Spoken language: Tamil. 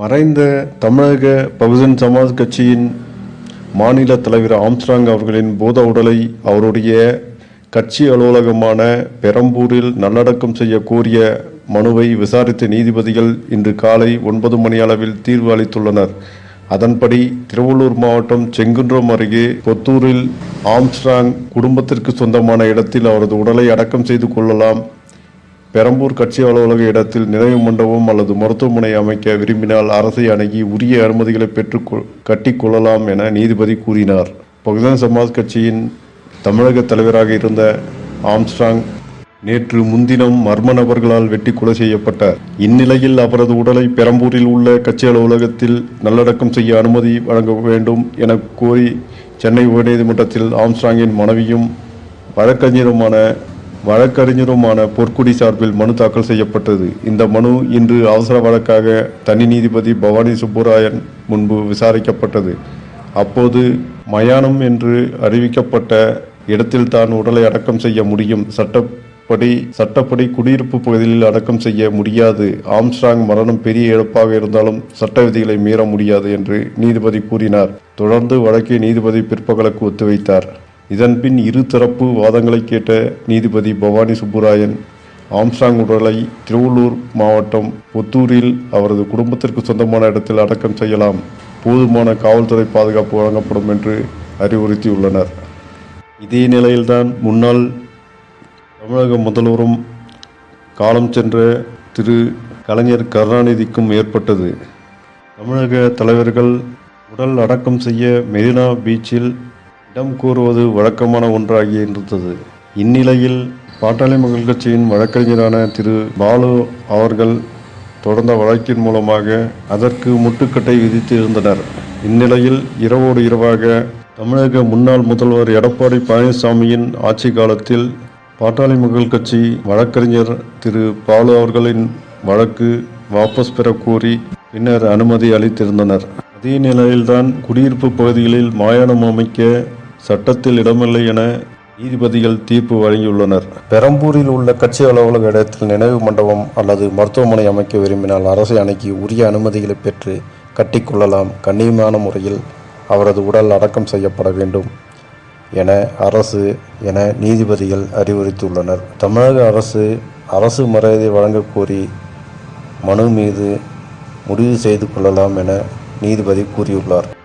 மறைந்த தமிழக பகுஜன் சமாஜ் கட்சியின் மாநில தலைவர் ஆம்ஸ்ட்ராங் அவர்களின் பூத உடலை அவருடைய கட்சி அலுவலகமான பெரம்பூரில் நல்லடக்கம் செய்ய கோரிய மனுவை விசாரித்த நீதிபதிகள் இன்று காலை ஒன்பது மணி அளவில் தீர்வு அளித்துள்ளனர். அதன்படி திருவள்ளூர் மாவட்டம் செங்குன்றம் அருகே கொத்தூரில் ஆம்ஸ்ட்ராங் குடும்பத்திற்கு சொந்தமான இடத்தில் அவரது உடலை அடக்கம் செய்து கொள்ளலாம் பெரம்பூர் கட்சி அலுவலக இடத்தில் நினைவு மண்டபம் அல்லது மருத்துவமனை அமைக்க விரும்பினால் அரசை அணுகி உரிய அனுமதிகளை பெற்று கட்டிக்கொள்ளலாம் என நீதிபதி கூறினார். பகுஜன் சமாஜ் கட்சியின் தமிழக தலைவராக இருந்த ஆம்ஸ்ட்ராங் நேற்று முன்தினம் மர்ம நபர்களால் வெட்டி கொலை செய்யப்பட்டார் இந்நிலையில் அவரது உடலை பெரம்பூரில் உள்ள கட்சி அலுவலகத்தில் நல்லடக்கம் செய்ய அனுமதி வழங்க வேண்டும் என கோரி சென்னை உயர்நீதிமன்றத்தில் ஆம்ஸ்ட்ராங்கின் மனைவியும் வழக்கறிஞருமான வழக்கறிஞருமான பொற்குடி சார்பில் மனு தாக்கல் செய்யப்பட்டது. இந்த மனு இன்று அவசர வழக்காக தனி நீதிபதி பவானி சுப்புராயன் முன்பு விசாரிக்கப்பட்டது. அப்போது மயானம் என்று அறிவிக்கப்பட்ட இடத்தில் தான் உடலை அடக்கம் செய்ய முடியும். சட்டப்படி சட்டப்படி குடியிருப்பு பகுதியில் அடக்கம் செய்ய முடியாது. ஆம்ஸ்ட்ராங் மரணம் பெரிய இழப்பாக இருந்தாலும் சட்ட விதிகளை மீற முடியாது என்று நீதிபதி கூறினார். தொடர்ந்து வழக்கை நீதிபதி பிற்பகலுக்கு ஒத்திவைத்தார். இதன்பின் இரு தரப்பு வாதங்களை கேட்ட நீதிபதி பவானி சுப்புராயன் ஆம்ஸ்டாங் உடலை திருவள்ளூர் மாவட்டம் புத்தூரில் அவரது குடும்பத்திற்கு சொந்தமான இடத்தில் அடக்கம் செய்யலாம். போதுமான காவல்துறை பாதுகாப்பு வழங்கப்படும் என்று அறிவுறுத்தியுள்ளனர். இதே நிலையில்தான் முன்னாள் தமிழக முதல்வரும் காலம் சென்ற திரு கலைஞர் கருணாநிதிக்கும் ஏற்பட்டது. தமிழக தலைவர்கள் உடல் அடக்கம் செய்ய மெரினா பீச்சில் இடம் கூறுவது வழக்கமான ஒன்றாகி இருந்தது. இந்நிலையில் பாட்டாளி மக்கள் கட்சியின் வழக்கறிஞரான திரு பாலு அவர்கள் தொடர்ந்த வழக்கின் மூலமாக அதற்கு முட்டுக்கட்டை விதித்து இருந்தனர் இந்நிலையில் இரவோடு இரவாக தமிழக முன்னாள் முதல்வர் எடப்பாடி பழனிசாமியின் ஆட்சி காலத்தில் பாட்டாளி மக்கள் கட்சி வழக்கறிஞர் திரு பாலு அவர்களின் வழக்கு வாபஸ் பெற கோரி பின்னர் அனுமதி அளித்திருந்தனர். அதே நிலையில்தான் குடியிருப்பு பகுதிகளில் மாயாணம் அமைக்க சட்டத்தில் இடமில்லை என நீதிபதிகள் தீர்ப்பு வழங்கியுள்ளனர். பெரம்பூரில் உள்ள கட்சி அலுவலக இடத்தில் நினைவு மண்டபம் அல்லது மருத்துவமனை அமைக்க விரும்பினால் அரசை அணுகி உரிய அனுமதிகளை பெற்று கட்டிக்கொள்ளலாம். கண்ணியமான முறையில் அவரது உடல் அடக்கம் செய்யப்பட வேண்டும் என அரசு என நீதிபதிகள் அறிவுறுத்தியுள்ளனர். தமிழக அரசு அரசு மரியாதை வழங்கக் கோரி மனு மீது முடிவு செய்து கொள்ளலாம் என நீதிபதி கூறியுள்ளார்.